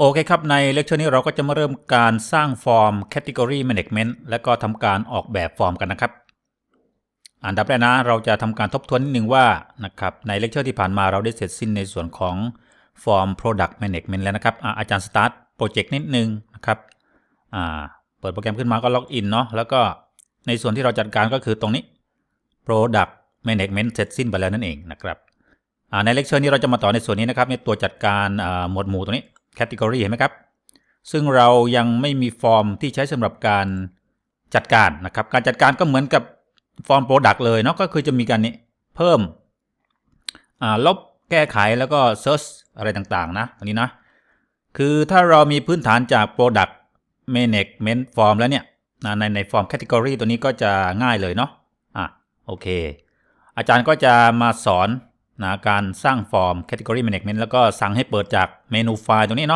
โอเคครับ ในเลคเชอร์นี้เราก็จะมาเริ่มการสร้างฟอร์ม Category Management และก็ทำการออกแบบฟอร์มกันนะครับ อันดับแรกนะ เราจะทำการทบทวนนิดนึงว่านะครับในเลคเชอร์ที่ผ่านมาเราได้เสร็จสิ้นในส่วนของฟอร์ม Product Management แล้วนะครับอาจารย์สตาร์ทโปรเจกต์นิดนึงนะครับเปิดโปรแกรมขึ้นมาก็ล็อกอินเนาะแล้วก็ในส่วนที่เราจัดการก็คือตรงนี้ Product Management เสร็จสิ้นไปแล้วนั่นเองนะครับในเลคเชอร์นี้เราจะมาต่อในส่วนนี้นะครับในตัวจัดการหมวดหมู่ตรงนี้ Category เห็นไหมครับ ซึ่งเรายังไม่มีฟอร์มที่ใช้สำหรับการจัดการนะครับ การจัดการก็เหมือนกับฟอร์ม Product เลยเนาะก็คือจะมีการนี้เพิ่มลบแก้ไขแล้วก็ Search อะไรต่างๆ นะอันนี้นะ คือถ้าเรามีพื้นฐานจาก Product Management Form แล้วเนี่ยในในฟอร์ม Category ตัวนี้ก็จะง่ายเลยเนาะอะโอเค อาจารย์ก็จะมาสอน นะการสร้างฟอร์ม Category Management แล้วก็สั่งให้เปิดจากเมนูไฟล์ตรงนี้เนาะ